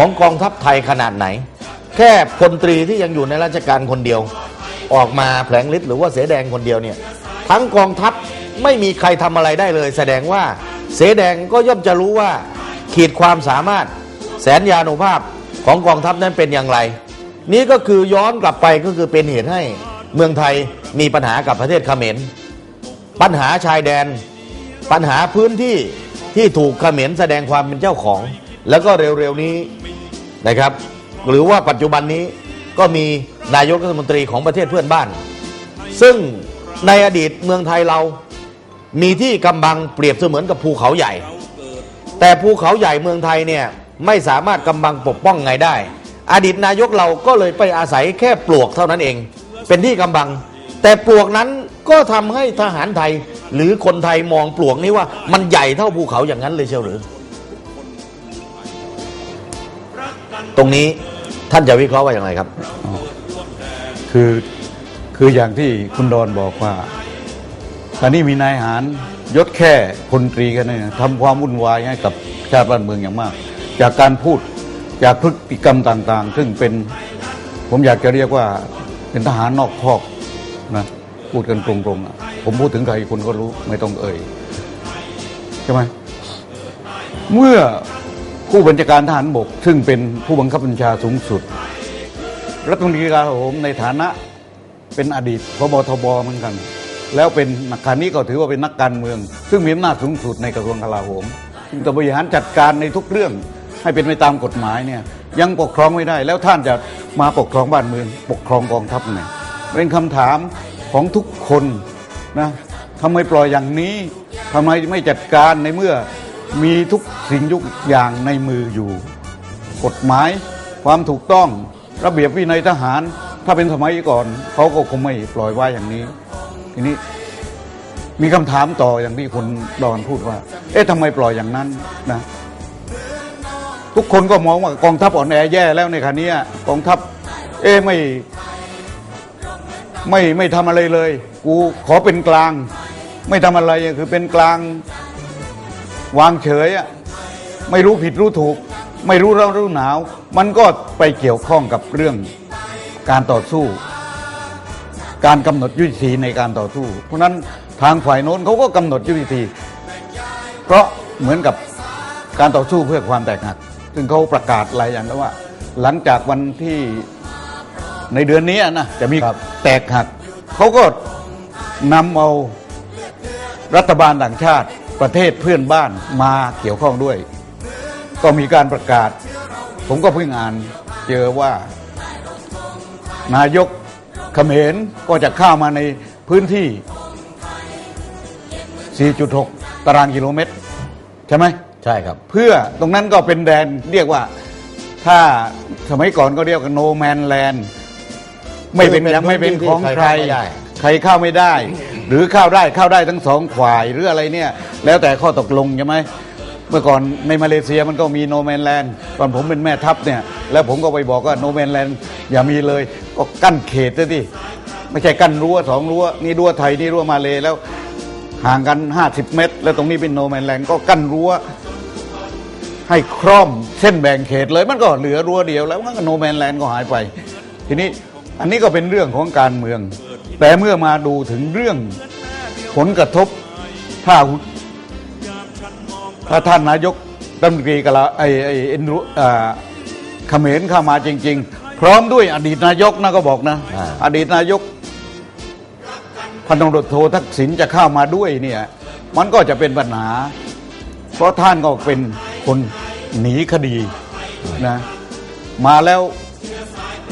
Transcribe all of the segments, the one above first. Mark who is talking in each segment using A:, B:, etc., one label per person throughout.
A: ของกองทัพไทยขนาดไหน แค่พลตรีที่ยังอยู่ในราชการคนเดียว ออกมาแผลงฤทธิ์หรือว่าเสแดงคนเดียวเนี่ยทั้งกองทัพไม่มีใครทำอะไรได้เลย แสดงว่าเสแดงก็ย่อมจะรู้ว่าขีดความสามารถแสนยานุภาพของกองทัพนั้นเป็นอย่างไร นี่ก็คือย้อนกลับไปก็คือเป็นเหตุให้เมืองไทยมีปัญหากับประเทศเขมร ปัญหาชายแดน ปัญหาพื้นที่ที่ถูกเขมรแสดงความเป็นเจ้าของ แล้วก็เร็วๆนี้นะครับ หรือว่าปัจจุบันนี้ก็มีนายกรัฐมนตรีของประเทศเพื่อนบ้าน ซึ่งในอดีตเมืองไทยเรามีที่กำบังเปรียบเสมือนกับภูเขาใหญ่ แต่ภูเขาใหญ่เมืองไทยเนี่ยไม่สามารถกำบังปกป้องไงได้ อดีตนายกเราก็เลยไปอาศัยแค่ปลวกเท่านั้นเอง เป็นที่กำบัง แต่ปลวกนั้นก็ทำให้ทหารไทย หรือคนไทยมองปลวกนี้ว่ามันใหญ่เท่าภูเขาอย่างนั้นเลยเชียวหรือ ตรงนี้ท่านจะวิเคราะห์ว่าอย่างไรครับ
B: คือคืออย่างที่คุณดอนบอกว่าตอนนี้มีนายหารยศแค่พลตรีกันเนี่ยทำความวุ่นวายให้กับชาติบ้านเมืองอย่างมาก จากการพูดจากพฤติกรรมต่างๆ ซึ่งเป็นผมอยากจะเรียกว่าเป็นทหารนอกคอกนะพูดกันตรงๆผมพูดถึงใครคุณก็รู้ไม่ต้องเอ่ยใช่ไหมเมื่อ ผู้บัญชาการทหารบก ซึ่งเป็นผู้บังคับบัญชาสูงสุด รัฐมนตรีกลาโหมในฐานะเป็นอดีตพบทบเหมือนกัน แล้วเป็นนักการนี้ก็ถือว่าเป็นนักการเมือง ซึ่งมีอำนาจสูงสุดในกระทรวงกลาโหมซึ่งจะบริหารจัดการในทุกเรื่องให้เป็นไปตามกฎหมายเนี่ยยังปกครองไม่ได้ แล้วท่านจะมาปกครองบ้านเมือง ปกครองกองทัพไงเป็นคำถามของทุกคนนะทำไมปล่อยอย่างนี้ทำไมไม่จัดการในเมื่อ มีทุกสิ่งทุกอย่างในมืออยู่ กฎหมายความถูกต้องระเบียบวินัยทหาร ถ้าเป็นสมัยก่อนเขาก็คงไม่ปล่อยไว้อย่างนี้ ทีนี้มีคำถามต่ออย่างที่คุณดอนพูดว่า เอ๊ะทำไมปล่อยอย่างนั้นนะทุกคนก็มองว่ากองทัพอ่อนแอแย่แล้วในขณะนี้กองทัพ เอ๊ะไม่ไม่ไม่ทำอะไรเลย กูขอเป็นกลาง ไม่ทำอะไรอะคือเป็นกลาง วางเฉยอะไม่รู้ผิดรู้ถูก ไม่รู้ร้อนรู้หนาว มันก็ไปเกี่ยวข้องกับเรื่องการต่อสู้ การกำหนดยุทธวิธีในการต่อสู้ เพราะฉะนั้นทางฝ่ายโน้นเขาก็กำหนดยุทธวิธีเพราะเหมือนกับการต่อสู้เพื่อความแตกหักซึ่งเขาประกาศอะไรอย่างนั้นว่า หลังจากวันที่ในเดือนนี้นะจะมี
A: ครับ
B: แตกหักเขาก็นำเอารัฐบาลต่างชาติ ประเทศเพื่อนบ้านมาเกี่ยวข้องด้วย ก็มีการประกาศ ผมก็เพิ่งอ่านเจอว่า นายกเขมรก็จะเข้ามาในพื้นที่ 4.6 ตารางกิโลเมตร ใช่ไหม
A: ใช่ครับ
B: เพื่อตรงนั้นก็เป็นแดนเรียกว่าถ้าสมัยก่อนก็เรียกว่าโนแมนแลนด์ไม่เป็น
A: คือเป็น
B: ยังไม่เป็นของ
A: พื้นที่
B: ใคร
A: ที่ใครเข้าไม่ได้
B: หรือเข้าได้เข้าได้ทั้งสองฝ่ายหรืออะไรเนี่ย แล้วแต่ข้อตกลงใช่ไหมเมื่อก่อนในมาเลเซียมันก็มีโนแมนแลนด์ตอนผมเป็นแม่ทัพเนี่ย แล้วผมก็ไปบอกว่าโนแมนแลนด์อย่ามีเลยก็กั้นเขตซะดิไม่ใช่กั้นรั้วสองรั้วนี่รั้วไทยนี่รั้วมาเลแล้วห่างกัน 50 เมตร แล้วตรงนี้เป็นโนแมนแลนด์ก็กั้นรั้วให้คร่อมเส้นแบ่งเขตเลยมันก็เหลือรั้วเดียวแล้วมันก็โนแมนแลนด์ก็หายไป ทีนี้อันนี้ก็เป็นเรื่องของการเมือง แต่เมื่อมาดูถึงเรื่องผลกระทบถ้าถ้าท่านนายกรัฐมนตรีกะละไอไอเอ็นรุอ่าเขมรเข้ามาจริง ๆ พร้อมด้วยอดีตนายกนะก็บอกนะ
A: อ่า
B: อดีตนายกพันตำรวจโททักษิณจะเข้ามาด้วยเนี่ยมันก็จะเป็นปัญหา เพราะท่านก็เป็นคนหนีคดีนะมาแล้ว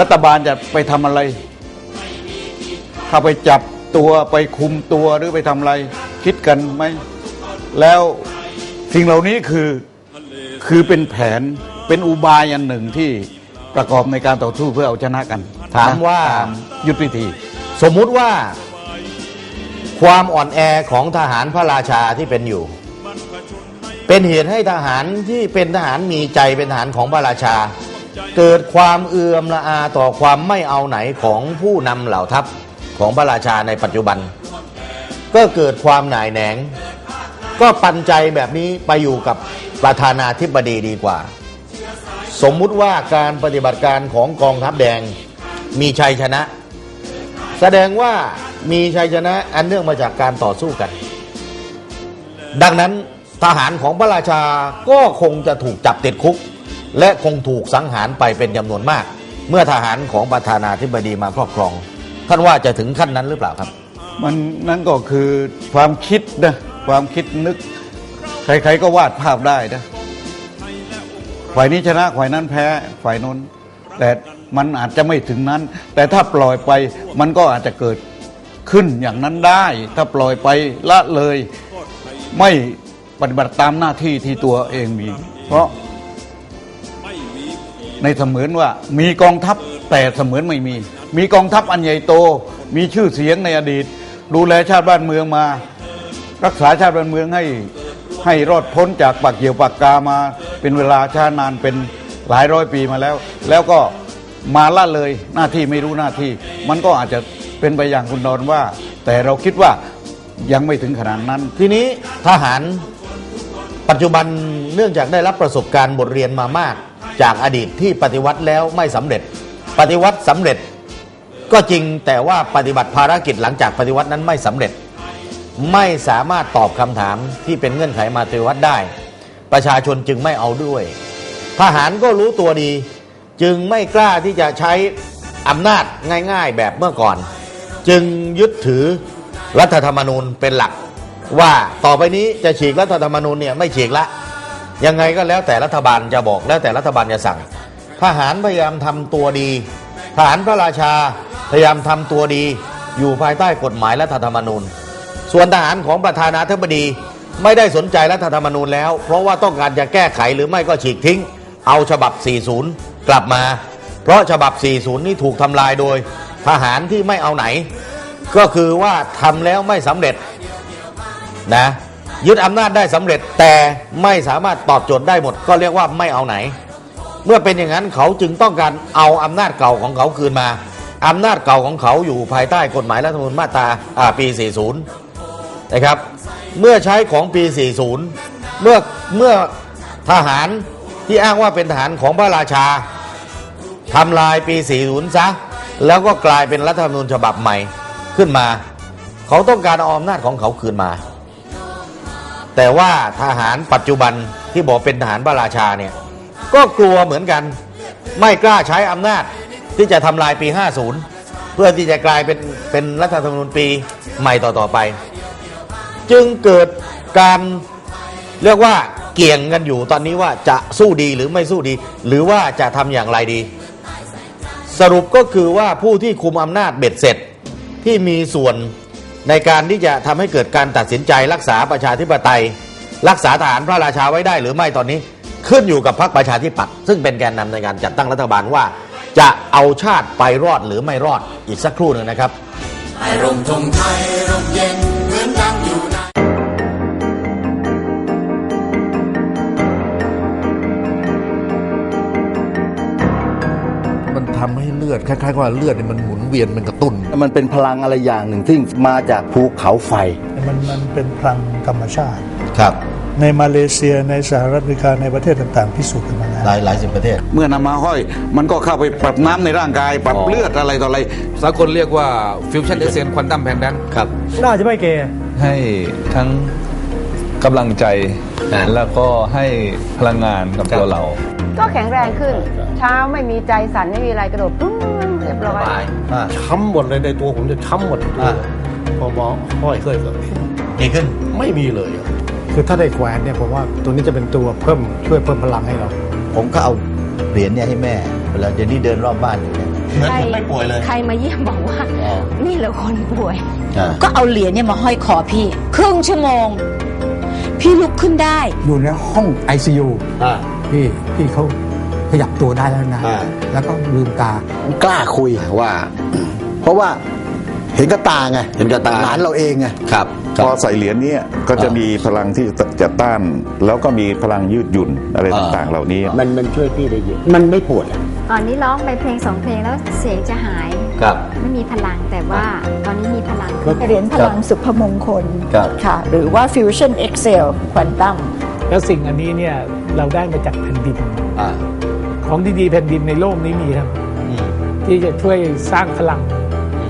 B: รัฐบาลจะไปทำอะไร เข้าไปจับตัวไปคุมตัวหรือไปทำอะไร คิดกันไหม แล้วสิ่งเหล่านี้คือคือเป็นแผนเป็นอุบายอันหนึ่งที่ประกอบในการต่อสู้เพื่อเอาชนะกัน
A: ถามว่า
B: ยุทธวิธี
A: สมมุติว่า ความอ่อนแอของทหารพระราชาที่เป็นอยู่ เป็นเหตุให้ทหารที่เป็นทหารมีใจเป็นทหารของพระราชา เกิดความเอื่อมละอาต่อความไม่เอาไหนของผู้นำเหล่าทัพ ของพระราชาในปัจจุบัน ก็เกิดความหน่ายแหนง ก็ปันใจแบบนี้ไปอยู่กับประธานาธิบดีดีกว่า สมมุติว่าการปฏิบัติการของกองทัพแดงมีชัยชนะ แสดงว่ามีชัยชนะอันเนื่องมาจากการต่อสู้กัน ดังนั้นทหารของพระราชาก็คงจะถูกจับติดคุก และคงถูกสังหารไปเป็นจำนวนมาก เมื่อทหารของประธานาธิบดีมาครอบครอง ท่านว่าจะถึงขั้นนั้นหรือเปล่าครับ
B: มันนั่นก็คือความคิดนะความคิดนึก ใครๆก็วาดภาพได้นะฝ่ายนี้ชนะฝ่ายนั้นแพ้ฝ่ายน้น แต่มันอาจจะไม่ถึงนั้น แต่ถ้าปล่อยไปมันก็อาจจะเกิดขึ้นอย่างนั้นได้ ถ้าปล่อยไปละเลยไม่ปฏิบัติตามหน้าที่ที่ตัวเองมี เพราะในเสมือนว่ามีกองทัพแต่เสมือนไม่มี มีกองทัพอันใหญ่โต มีชื่อเสียงในอดีต ดูแลชาติบ้านเมืองมา รักษาชาติบ้านเมืองให้ให้รอดพ้นจากปากเกี่ยวปากกามา เป็นเวลาช้านานเป็นหลายร้อยปีมาแล้ว แล้วก็มาละเลยหน้าที่ไม่รู้หน้าที่ มันก็อาจจะเป็นไปอย่างคุณนอนว่า แต่เราคิดว่ายังไม่ถึงขนาดนั้น
A: ทีนี้ทหารปัจจุบันเนื่องจากได้รับประสบการณ์บทเรียนมามาก จากอดีตที่ปฏิวัติแล้วไม่สำเร็จ ปฏิวัติสำเร็จ ก็จริงแต่ว่าปฏิบัติภารกิจหลังจากปฏิวัตินั้นไม่สำเร็จ ไม่สามารถตอบคำถามที่เป็นเงื่อนไขมาปฏิวัติได้ ประชาชนจึงไม่เอาด้วย ทหารก็รู้ตัวดี จึงไม่กล้าที่จะใช้อำนาจง่าย ๆ แบบเมื่อก่อน จึงยึดถือรัฐธรรมนูญเป็นหลัก ว่าต่อไปนี้จะฉีกรัฐธรรมนูญเนี่ยไม่ฉีกละยังไงก็แล้วแต่รัฐบาลจะบอกแล้วแต่รัฐบาลจะสั่ง ทหารพยายามทำตัวดี ทหารพระราชาพยายามทำตัวดีอยู่ภายใต้กฎหมายรัฐธรรมนูญ ส่วนทหารของประธานาธิบดีไม่ได้สนใจรัฐธรรมนูญแล้ว เพราะว่าต้องการจะแก้ไขหรือไม่ก็ฉีกทิ้ง เอาฉบับ 40 กลับมา เพราะฉบับ 40 นี่ถูกทำลายโดยทหารที่ไม่เอาไหน ก็คือว่าทำแล้วไม่สำเร็จนะยึดอำนาจได้สำเร็จแต่ไม่สามารถตอบโจทย์ได้หมด ก็เรียกว่าไม่เอาไหน เมื่อเป็นอย่างนั้นเขาจึงต้องการเอาอำนาจเก่าของเขาคืนมาอำนาจเก่าของเขาอยู่ภายใต้กฎหมายรัฐธรรมนูญมาตราอ่าปี 40 นะครับ เมื่อใช้ของปี 40 เมื่อเมื่อทหารที่อ้างว่าเป็นทหารของพระราชาทำลายปี 40 ซะ แล้วก็กลายเป็นรัฐธรรมนูญฉบับใหม่ขึ้นมา เขาต้องการเอาอำนาจของเขาคืนมา แต่ว่าทหารปัจจุบันที่บอกเป็นทหารพระราชาเนี่ย ก็กลัวเหมือนกัน ไม่กล้าใช้อำนาจที่จะทำลายปี 50 เพื่อที่จะกลายเป็นเป็นรัฐธรรมนูญปีใหม่ต่อๆไป จึงเกิดการเรียกว่าเกี่ยงกันอยู่ตอนนี้ว่าจะสู้ดีหรือไม่สู้ดี หรือว่าจะทำอย่างไรดี สรุปก็คือว่าผู้ที่คุมอำนาจเบ็ดเสร็จที่มีส่วนในการที่จะทำให้เกิดการตัดสินใจรักษาประชาธิปไตย รักษาทหารพระราชาไว้ได้หรือไม่ตอนนี้ ขึ้นอยู่กับพรรคประชาธิปัตย์ซึ่งเป็นแกนนำในการจัดตั้งรัฐบาลว่า จะเอาชาติไปรอดหรือไม่รอดอีกสักครู่หนึ่งนะครับ
C: ให้ร่มธงไทยร่มเย็นเหมือนดังอยู่ใน
D: มันทำให้เลือดคล้ายๆว่าเลือดเนี่ยมันหมุนเวียนมันกระตุ้น
E: มันเป็นพลังอะไรอย่างหนึ่งที่มาจากภูเขาไฟ
F: มันมันเป็นพลังธรรมชาติ
A: ครับ
F: ในมาเลเซียในสหรัฐอเมริกาในประเทศต่างๆพิสูจน์กันมาแล้ว
A: หลายหลายสิบประเทศ
B: เมื่อนำมาห้อย มันก็เข้าไปปรับน้ำในร่างกาย ปรับเลือดอะไรต่ออะไร
G: สากลเรียกว่า Fusion Essence Quantum p e n d a n t
A: ครับ
F: น่าจะไม่เกย์
H: ให้ทั้งกำลังใจ
A: อ่า
H: แล้วก็ให้พลังงานกับตัวเรา
I: ก็แข็งแรงขึ้น เช้าไม่มีใจสั่นไม่มีอะไรกระโดดปุ้งเรียบร้อย
D: ช้ำหมดเลยในตัวผมจะช้ำหมดตัว
A: อ่า
D: พอหมอห้อยเคยก็
A: ดีขึ้น
D: ไม่มีเลยอะ
F: คือถ้าได้แขวนเนี่ยผมว่าตัวนี้จะเป็นตัวเพิ่มช่วยเพิ่มพลังให้เรา
A: ผมก็เอาเหรียญเนี่ยให้แม่ เวลาเจนนี่เดินรอบบ้านอย่างเงี้ยเหมือนคนไม่ป่วยเลย
J: ใครมาเยี่ยมบอกว่า
A: อ๋อ
J: นี่แหละคนป่วย
A: อ่า
J: ก็เอาเหรียญเนี่ยมาห้อยคอพี่ ครึ่งชั่วโมง พี่ลุกขึ้นได้
K: อยู่ในห้อง ICU
A: อ่า
K: พี่พี่เขาขยับตัวได้แล้วนะ
A: อ่า
K: แล้วก็ลืมตา
E: กล้าคุยว่า เพราะว่า เห็นกับตาไง
A: เห็นกับตา
E: หลานเราเองไง
A: ครับ
L: พอใส่เหรียญเนี้ก็จะมีพลังที่จะต้าน แล้วก็มีพลังยืดหยุ่นอะไร
A: อ่า
L: ต่างๆ เหล่านี้
E: มันมันช่วยพี่ได้เยอะมันไม่ปวดอะ
J: ตอนนี้ร้องไปเพลงสองเพลงแล้วเสียงจะหาย
A: ครับ
J: ไม่มีพลังแต่ว่าตอนนี้มีพลัง
M: เหรียญพลังสุภมงคล
A: ครับ
M: ค่ะ หรือว่า Fusion Excel Quantum
F: แล้วสิ่งอันนี้เนี่ยเราได้มาจากแผ่นดิน
A: อ่า
F: ของดีๆแผ่นดินในโลกนี้มีครับ ที่จะช่วยสร้างพลัง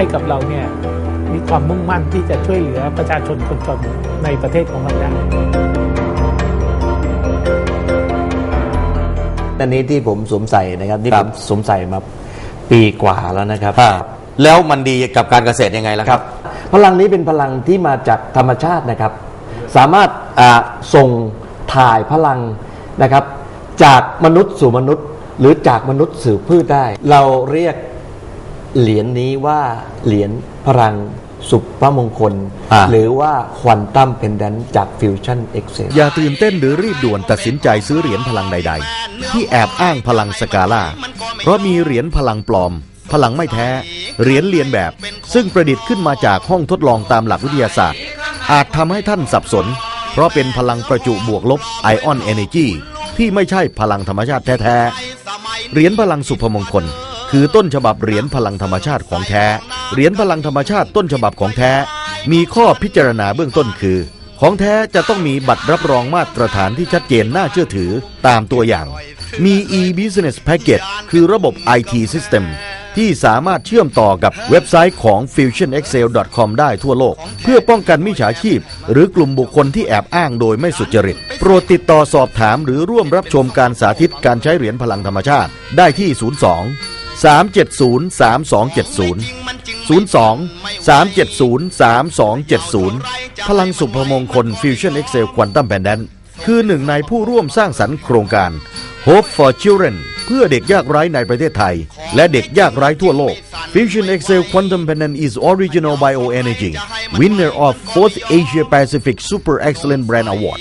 F: ให้กับเราเนี่ยมีความมุ่งมั่นที่จะช่วยเหลือประชาชนคนจนในประเทศของเราได้
N: อันนี้ที่ผมสวมใส่นะครับที่ผมสวมใส่มาปีกว่าแล้วนะครับ
A: แล้วมันดีกับการเกษตรยังไงล่ะครับ
N: พลังนี้เป็นพลังที่มาจากธรรมชาตินะครับ สามารถอ่าส่งถ่ายพลังนะครับ จากมนุษย์สู่มนุษย์ หรือจากมนุษย์สู่พืชได้ เราเรียก เหรียญนี้ว่าเหรียญพลังสุภมงคล
A: อ่า
N: หรือว่าควอนตัมเพนแดนจากฟิวชั่นเอ็กเซ
O: อย่าตื่นเต้นหรือรีบด่วนตัดสินใจซื้อเหรียญพลังใด ๆ ที่แอบอ้างพลังสกาล่า เพราะมีเหรียญพลังปลอม พลังไม่แท้ เหรียญเลียนแบบ ซึ่งประดิษฐ์ขึ้นมาจากห้องทดลองตามหลักวิทยาศาสตร์ อาจทำให้ท่านสับสน เพราะเป็นพลังประจุบวกลบไอออนเอเนจีที่ไม่ใช่พลังธรรมชาติแท้ ๆ เหรียญพลังสุภมงคล คือต้นฉบับเหรียญพลังธรรมชาติของแท้ เหรียญพลังธรรมชาติต้นฉบับของแท้ มีข้อพิจารณาเบื้องต้นคือ ของแท้จะต้องมีบัตรรับรองมาตรฐานที่ชัดเจนน่าเชื่อถือตามตัวอย่าง มี e-business package คือระบบ IT system ที่สามารถเชื่อมต่อกับเว็บไซต์ของ fusionexcel.com ได้ทั่วโลก เพื่อป้องกันมิจฉาชีพ หรือกลุ่มบุคคลที่แอบอ้างโดยไม่สุจริต โปรดติดต่อสอบถามหรือร่วมรับชมการสาธิตการใช้เหรียญพลังธรรมชาติได้ที่ 02 370 3270 02 370 3270 พลังสุภมงคล Fusion Excel Quantum Pendant คือหนึ่งในผู้ร่วมสร้างสรรค์โครงการ Hope for Children เพื่อเด็กยากไร้ในประเทศไทย และเด็กยากไร้ทั่วโลก Fusion Excel Quantum Pendant is original bioenergy winner of 4th Asia Pacific Super Excellent Brand Award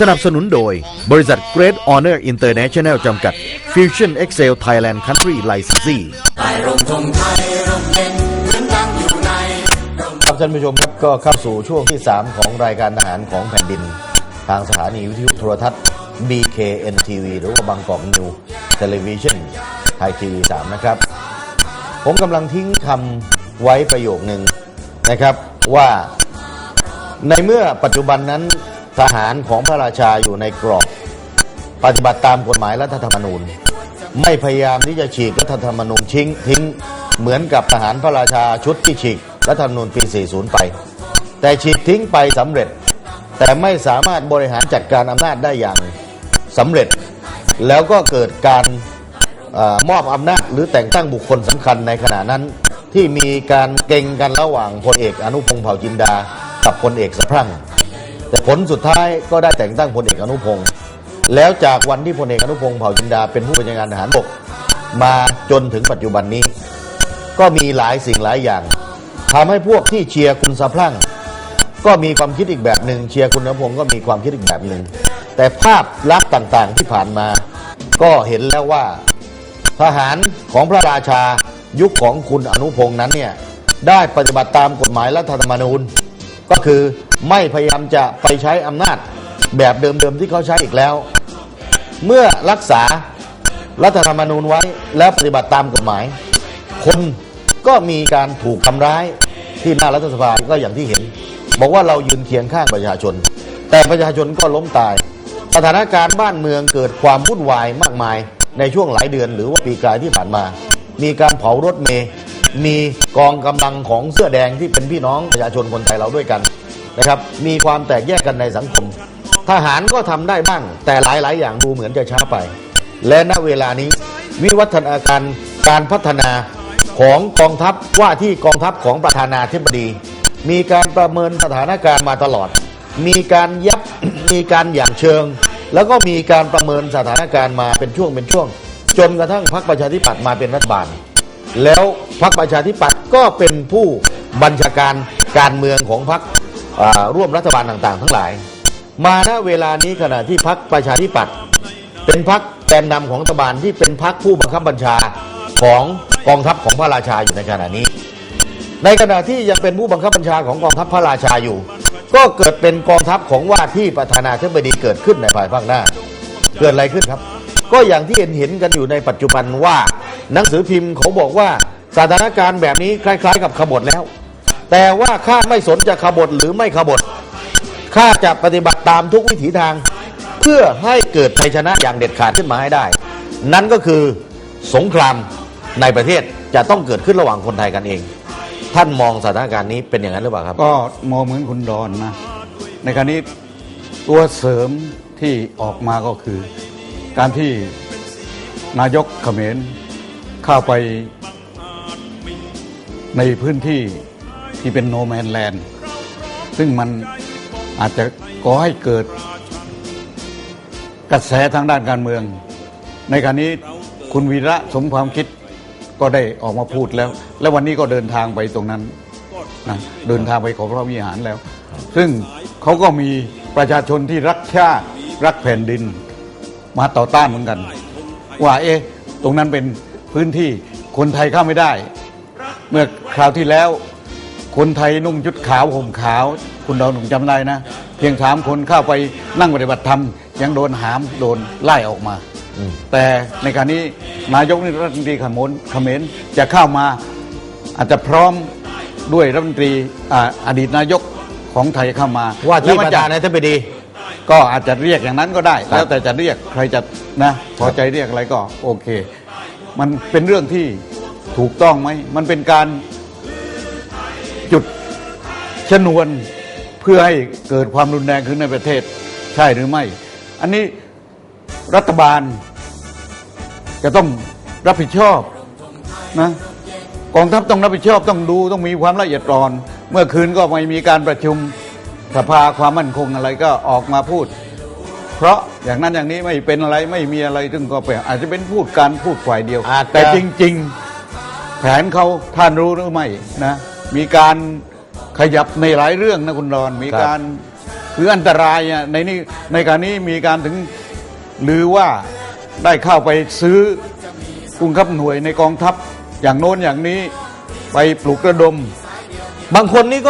O: สนับสนุนโดย บริษัท Great Honor International จำกัด Fusion Excel Thailand Country Licensee
A: ครับท่านผู้ชมครับก็เข้าสู่ช่วงที่ 3 ของรายการอาหารของแผ่นดิน ทางสถานีวิทยุโทรทัศน์ BKN TV หรือว่าบางกอกนิวเทเลวิชันไทยทีวี3นะครับ ผมกำลังทิ้งคำไว้ประโยคหนึ่งนะครับว่าในเมื่อปัจจุบันนั้น ทหารของพระราชาอยู่ในกรอบ ปฏิบัติตามกฎหมายรัฐธรรมนูญ ไม่พยายามที่จะฉีกรัฐธรรมนูญทิ้งทิ้ง เหมือนกับทหารพระราชาชุดที่ฉีกรัฐธรรมนูญปี 40 ไป แต่ฉีกทิ้งไปสำเร็จ แต่ไม่สามารถบริหารจัดการอำนาจได้อย่างสำเร็จ แล้วก็เกิดการอมอบอำนาจหรือแต่งตั้งบุคคลสำคัญในขณะนั้นที่มีการเก่งกันระหว่างพลเอกอนุพงษ์เผ่าจินดา กับพลเอกสะพรั่ง แต่ผลสุดท้ายก็ได้แต่งตั้งพลเอกอนุพงษ์แล้วจากวันที่พลเอกอนุพงษ์เผ่าจินดาเป็นผู้บัญชาการทหารบกมาจนถึงปัจจุบันนี้ ก็มีหลายสิ่งหลายอย่างทำให้พวกที่เชียร์คุณสะพรั่ง ก็มีความคิดอีกแบบหนึ่งเชียร์คุณอนุพงศ์ก็มีความคิดอีกแบบหนึ่งแต่ภาพลักษณ์ต่างๆที่ผ่านมา ก็เห็นแล้วว่าทหารของพระราชายุคของคุณอนุพงศ์นั้นเนี่ยได้ปฏิบัติตามกฎหมายรัฐธรรมนูญ ก็คือไม่พยายามจะไปใช้อำนาจแบบเดิมๆที่เขาใช้อีกแล้ว เมื่อรักษารัฐธรรมนูญไว้แล้วปฏิบัติตามกฎหมาย คนก็มีการถูกทำร้ายที่หน้ารัฐสภาก็อย่างที่เห็น บอกว่าเรายืนเคียงข้างประชาชน แต่ประชาชนก็ล้มตาย สถานการณ์บ้านเมืองเกิดความวุ่นวายมากมาย ในช่วงหลายเดือนหรือว่าปีกลายที่ผ่านมา มีการเผารถเมย์ มีกองกำลังของเสื้อแดงที่เป็นพี่น้องประชาชนคนไทยเราด้วยกันนะครับ มีความแตกแยกกันในสังคม ทหารก็ทำได้บ้าง แต่หลาย ๆ อย่างดูเหมือนจะช้าไป และณเวลานี้วิวัฒนาการการพัฒนาของกองทัพว่าที่กองทัพของประธานาธิบดี มีการประเมินสถานการณ์มาตลอด มีการยับมีการอย่างเชิง แล้วก็มีการประเมินสถานการณ์มาเป็นช่วงเป็นช่วง จนกระทั่งพรรคประชาธิปัตย์มาเป็นรัฐบาล แล้วพรรคประชาธิปัตย์ก็เป็นผู้บัญชาการการเมืองของพรรคร่วมรัฐบาลต่างๆ ทั้งหลาย มาณเวลานี้ขณะที่พรรคประชาธิปัตย์เป็นพรรคแกนนำของรัฐบาลที่เป็นพรรคผู้บังคับบัญชาของกองทัพของพระราชาอยู่ในขณะนี้ ในขณะที่ยังเป็นผู้บังคับบัญชาของกองทัพพระราชาอยู่ ก็เกิดเป็นกองทัพของว่าที่ประธานาธิบดีเกิดขึ้นในภายภาคหน้า เกิดอะไรขึ้นครับ ก็อย่างที่เห็นเห็นกันอยู่ในปัจจุบันว่า หนังสือพิมพ์เขาบอกว่าสถานการณ์แบบนี้คล้าย ๆ กับขบฏแล้ว แต่ว่าข้าไม่สนจะขบฏหรือไม่ขบฏข้าจะปฏิบัติตามทุกวิถีทาง เพื่อให้เกิดชัยชนะอย่างเด็ดขาดขึ้นมาให้ได้ นั่นก็คือสงครามในประเทศจะต้องเกิดขึ้นระหว่างคนไทยกันเอง ท่านมองสถานการณ์นี้เป็นอย่างนั้นหรือเปล่าครับ
B: ก็มองเหมือนคุณดอนนะในการนี้ตัวเสริมที่ออกมาก็คือ การที่นายกเขมรเข้าไปในพื้นที่ที่เป็นโนแมนแลนด์ ซึ่งมันอาจจะก่อให้เกิดกระแสทางด้านการเมือง ในการนี้คุณวีระสมความคิดก็ได้ออกมาพูดแล้ว และวันนี้ก็เดินทางไปตรงนั้นนะเดินทางไปขอพระวิหารแล้ว ซึ่งเขาก็มีประชาชนที่รักชาติรักแผ่นดิน มาต่อต้านเหมือนกัน ว่าเอ๊ะตรงนั้นเป็นพื้นที่คนไทยเข้าไม่ได้ เมื่อคราวที่แล้ว คนไทยนุ่งชุดขาวห่มขาว คุณดาวหนุ่มจำได้นะ เพียงสามคนเข้าไปนั่งปฏิบัติธรรม ยังโดนหามโดนไล่ออกมา แต่ในการนี้นายกนี่รัฐมนตรีขมรเขมรจะเข้ามาอาจจะพร้อมด้วยรัฐมนตรีอ่าอดีตนายกของไทยเข้ามา
A: ว่าที่
B: แล้
A: ประธานาธิบดี
B: ก็อาจจะเรียกอย่างนั้นก็ได้
A: ครับ
B: แล้วแต่จะเรียกใครจะนะพอใจเรียกอะไรก็โอเค มันเป็นเรื่องที่ถูกต้องไหมมันเป็นการจุดชนวนเพื่อให้เกิดความรุนแรงขึ้นในประเทศใช่หรือไม่ อันนี้รัฐบาล จะต้องรับผิดชอบนะกองทัพต้องรับผิดชอบต้องดูต้องมีความละเอียดอ่อน เมื่อคืนก็ไม่มีการประชุม สภาความมั่นคงอะไรก็ออกมาพูด เพราะอย่างนั้นอย่างนี้ไม่เป็นอะไรไม่มีอะไรซึ่งก็เป็นอาจจะเป็นพูดการพูดฝ่ายเดียว
A: อาจจะ
B: แต่จริง ๆ แผนเขาท่านรู้หรือไม่นะ มีการขยับในหลายเรื่องนะคุณดอนมีการคืออันตรายอะในนี้ในการนี้มีการถึงหรือว่าได้เข้าไปซื้อกุงคับหน่วยในกองทัพอย่างโน้นอย่างนี้ไปปลุกระดม
A: บางคนนี่ก็